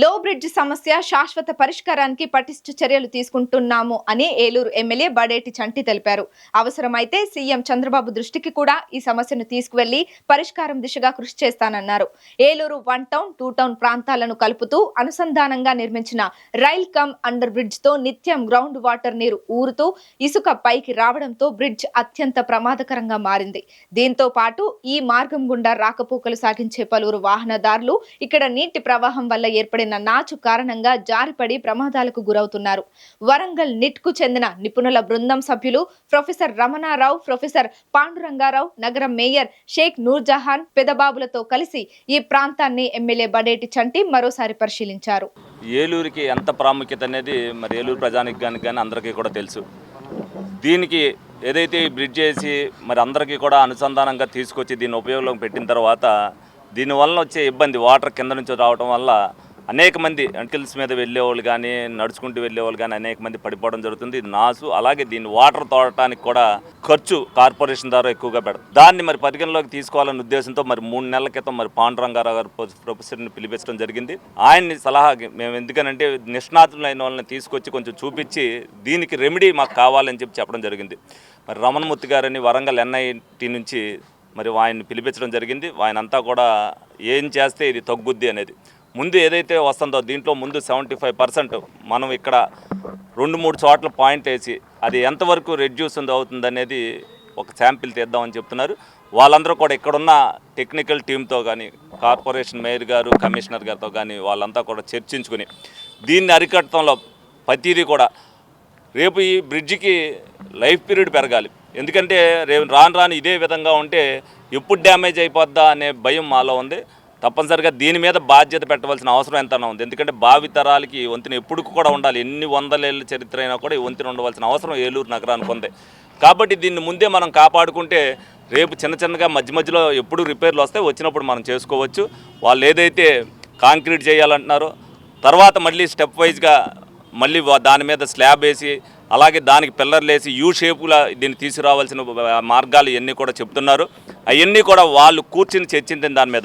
లో బ్రిడ్జ్ సమస్య శాశ్వత పరిష్కారానికి పటిష్ట చర్యలు తీసుకుంటున్నాము అని ఏలూరు ఎమ్మెల్యే బడేటి చంటి తెలిపారు. అవసరమైతే సీఎం చంద్రబాబు దృష్టికి కూడా ఈ సమస్యను తీసుకువెళ్ళి పరిష్కారం దిశగా కృషి చేస్తానన్నారు. Eluru one town two town ప్రాంతాలను కలుపుతూ అనుసంధానంగా నిర్మించిన రైల్ కమ్ అండర్ బ్రిడ్జ్తో నిత్యం గ్రౌండ్ వాటర్ నీరు ఊరుతూ ఇసుక పైకి రావడంతో బ్రిడ్జ్ అత్యంత ప్రమాదకరంగా మారింది. దీంతో పాటు ఈ మార్గం గుండా రాకపోకలు సాగించే పలువురు వాహనదారులు ఇక్కడ నీటి ప్రవాహం వల్ల ఏర్పడిన నాచు కారణంగా జారిపడి ప్రమాదాలకు గురవుతున్నారు. వరంగల్ నిట్కు చెందిన నిపుణుల బృందం సభ్యులు ప్రొఫెసర్ రమణారావు ప్రొఫెసర్ పాండురంగారావు నగర మేయర్ షేక్ నూర్జహాన్ పెదబాబులతో కలిసి ఈ ప్రాంతాన్ని ఎమ్మెల్యే బడేటి చంటి మరోసారి పరిశీలించారు. ఏలూరుకి ఎంత ప్రాముఖ్యత అనేది మరి ఏలూరు ప్రజానికి కానీ కానీ అందరికీ కూడా తెలుసు. దీనికి ఏదైతే బ్రిడ్జ్ చేసి మరి అందరికీ కూడా అనుసంధానంగా తీసుకొచ్చి దీన్ని ఉపయోగంలో పెట్టిన తర్వాత దీనివల్ల వచ్చే ఇబ్బంది వాటర్ కింద నుంచి రావడం వల్ల అనేక మంది అంకిల్స్ మీద వెళ్ళేవాళ్ళు కానీ నడుచుకుంటూ వెళ్ళేవాళ్ళు కానీ అనేక మంది పడిపోవడం జరుగుతుంది. ఇది నాసు. అలాగే దీన్ని వాటర్ తోడటానికి కూడా ఖర్చు కార్పొరేషన్ ద్వారా ఎక్కువగా పెడతారు దాన్ని మరి పరిగణలోకి తీసుకోవాలనే ఉద్దేశంతో మరి మూడు నెలల క్రితం మరి పాండురంగారావు గారు ప్రొ- ప్రొఫెసర్ని పిలిపించడం జరిగింది. ఆయన్ని సలహా మేము ఎందుకనంటే నిష్ణాతులైన వాళ్ళని తీసుకొచ్చి కొంచెం చూపించి దీనికి రెమెడీ మాకు కావాలని చెప్పి చెప్పడం జరిగింది. మరి రమణమూర్తి గారని వరంగల్ ఎన్ఐటి నుంచి మరి ఆయన్ని పిలిపించడం జరిగింది. ఆయన అంతా కూడా ఏం చేస్తే ఇది తగ్గుద్ది అనేది. ముందు ఏదైతే వస్తుందో దీంట్లో ముందు సెవెంటీ ఫైవ్ పర్సెంట్ మనం ఇక్కడ రెండు మూడు చోట్ల పాయింట్ వేసి అది ఎంతవరకు రెడ్యూస్ అవుతుంది అనేది ఒక శాంపిల్ తీద్దామని చెప్తున్నారు. వాళ్ళందరూ కూడా ఇక్కడున్న టెక్నికల్ టీంతో కానీ కార్పొరేషన్ మేయర్ గారు కమిషనర్ గారితో కానీ వాళ్ళంతా కూడా చర్చించుకుని దీన్ని అరికట్టడంలో ప్రతిదీ కూడా రేపు ఈ బ్రిడ్జికి లైఫ్ పీరియడ్ పెరగాలి. ఎందుకంటే రేపు రాను రాను ఇదే విధంగా ఉంటే ఎప్పుడు డ్యామేజ్ అయిపోద్దా అనే భయం మాలో ఉంది. తప్పనిసరిగా దీని మీద బాధ్యత పెట్టవలసిన అవసరం ఎంతైనా ఉంది. ఎందుకంటే భావితరాలకి ఈ వంతెన ఎప్పుడు కూడా ఉండాలి. ఎన్ని వందలేళ్ళ చరిత్ర అయినా కూడా ఈ వంతెన ఉండవలసిన అవసరం ఏలూరు నగరానికి ఉంది. కాబట్టి దీన్ని ముందే మనం కాపాడుకుంటే రేపు చిన్న చిన్నగా మధ్య మధ్యలో ఎప్పుడు రిపేర్లు వస్తాయి వచ్చినప్పుడు మనం చేసుకోవచ్చు. వాళ్ళు ఏదైతే కాంక్రీట్ చేయాలంటున్నారో తర్వాత మళ్ళీ స్టెప్ వైజ్గా మళ్ళీ వా- దాని మీద స్లాబ్ వేసి అలాగే దానికి పిల్లర్లు వేసి యూ షేపులా దీన్ని తీసుకురావాల్సిన మార్గాలు ఇవన్నీ కూడా చెప్తున్నారు. అవన్నీ కూడా వాళ్ళు కూర్చుని చర్చించిన దాని మీద.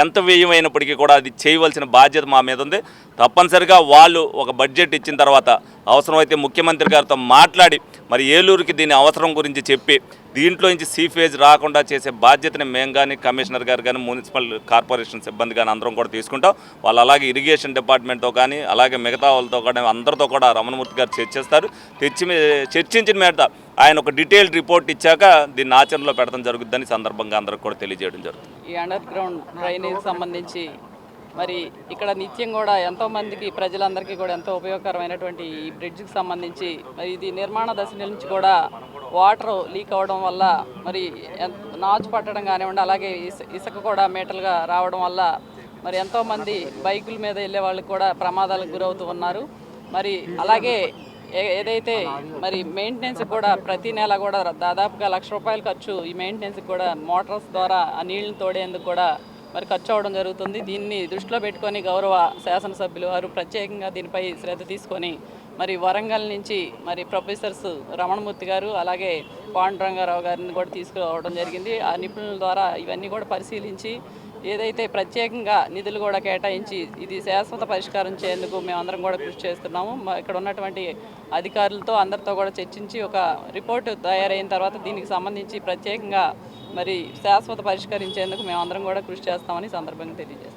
ఎంత వ్యయమైనప్పటికీ కూడా అది చేయవలసిన బాధ్యత మా మీద ఉంది. తప్పనిసరిగా వాళ్ళు ఒక బడ్జెట్ ఇచ్చిన తర్వాత అవసరమైతే ముఖ్యమంత్రి గారితో మాట్లాడి మరి ఏలూరుకి దీని అవసరం గురించి చెప్పి దీంట్లో నుంచి సీఫేజ్ రాకుండా చేసే బాధ్యతని మేము కానీ కమిషనర్ గారు కానీ మున్సిపల్ కార్పొరేషన్ సిబ్బంది కానీ అందరం కూడా తీసుకుంటాం. వాళ్ళు అలాగే ఇరిగేషన్ డిపార్ట్మెంట్తో కానీ అలాగే మిగతా వాళ్ళతో కానీ అందరితో కూడా రమణమూర్తి గారు చర్చిస్తారు. తెచ్చి చర్చించిన మీద ఆయన ఒక డీటెయిల్డ్ రిపోర్ట్ ఇచ్చాక దీన్ని ఆచరణలో పెడతాం జరుగుద్దని సందర్భంగా అందరికి కూడా తెలియజేయడం జరుగుతుంది. ఈ అండర్ గ్రౌండ్ డ్రైనేజ్ సంబంధించి మరి ఇక్కడ నిత్యం కూడా ఎంతో మందికి ప్రజలందరికీ కూడా ఎంతో ఉపయోగకరమైనటువంటి ఈ బ్రిడ్జ్కి సంబంధించి మరి ఇది నిర్మాణ దశ నుంచి కూడా వాటర్ లీక్ అవ్వడం వల్ల మరి నాచు పట్టడం కానివ్వండి అలాగే ఇస- ఇసుక కూడా మేటలుగా రావడం వల్ల మరి ఎంతోమంది బైకుల మీద వెళ్ళే వాళ్ళకి కూడా ప్రమాదాలకు గురవుతూ ఉన్నారు. మరి అలాగే ఏదైతే మరి మెయింటెనెన్స్ కూడా ప్రతి నెల కూడా దాదాపుగా లక్ష రూపాయలు ఖర్చు ఈ మెయింటెనెన్స్ కూడా మోటార్స్ ద్వారా ఆ నీళ్ళని తోడేందుకు కూడా మరి ఖర్చు అవడం జరుగుతుంది. దీన్ని దృష్టిలో పెట్టుకొని గౌరవ శాసనసభ్యులు వారు ప్రత్యేకంగా దీనిపై శ్రద్ధ తీసుకొని మరి వరంగల్ నుంచి మరి ప్రొఫెసర్స్ రమణమూర్తి గారు అలాగే పాండురంగారావు గారిని కూడా తీసుకురావడం జరిగింది. ఆ నిపుణుల ద్వారా ఇవన్నీ కూడా పరిశీలించి ఏదైతే ప్రత్యేకంగా నిధులు కూడా కేటాయించి ఇది శాశ్వత పరిష్కారం చేయేందుకు మేమందరం కూడా కృషి చేస్తున్నాము. ఇక్కడ ఉన్నటువంటి అధికారులతో అందరితో కూడా చర్చించి ఒక రిపోర్టు తయారైన తర్వాత దీనికి సంబంధించి ప్రత్యేకంగా మరి శాశ్వత పరిష్కరించేందుకు మేమందరం కూడా కృషి చేస్తామని సందర్భంగా తెలియజేస్తాం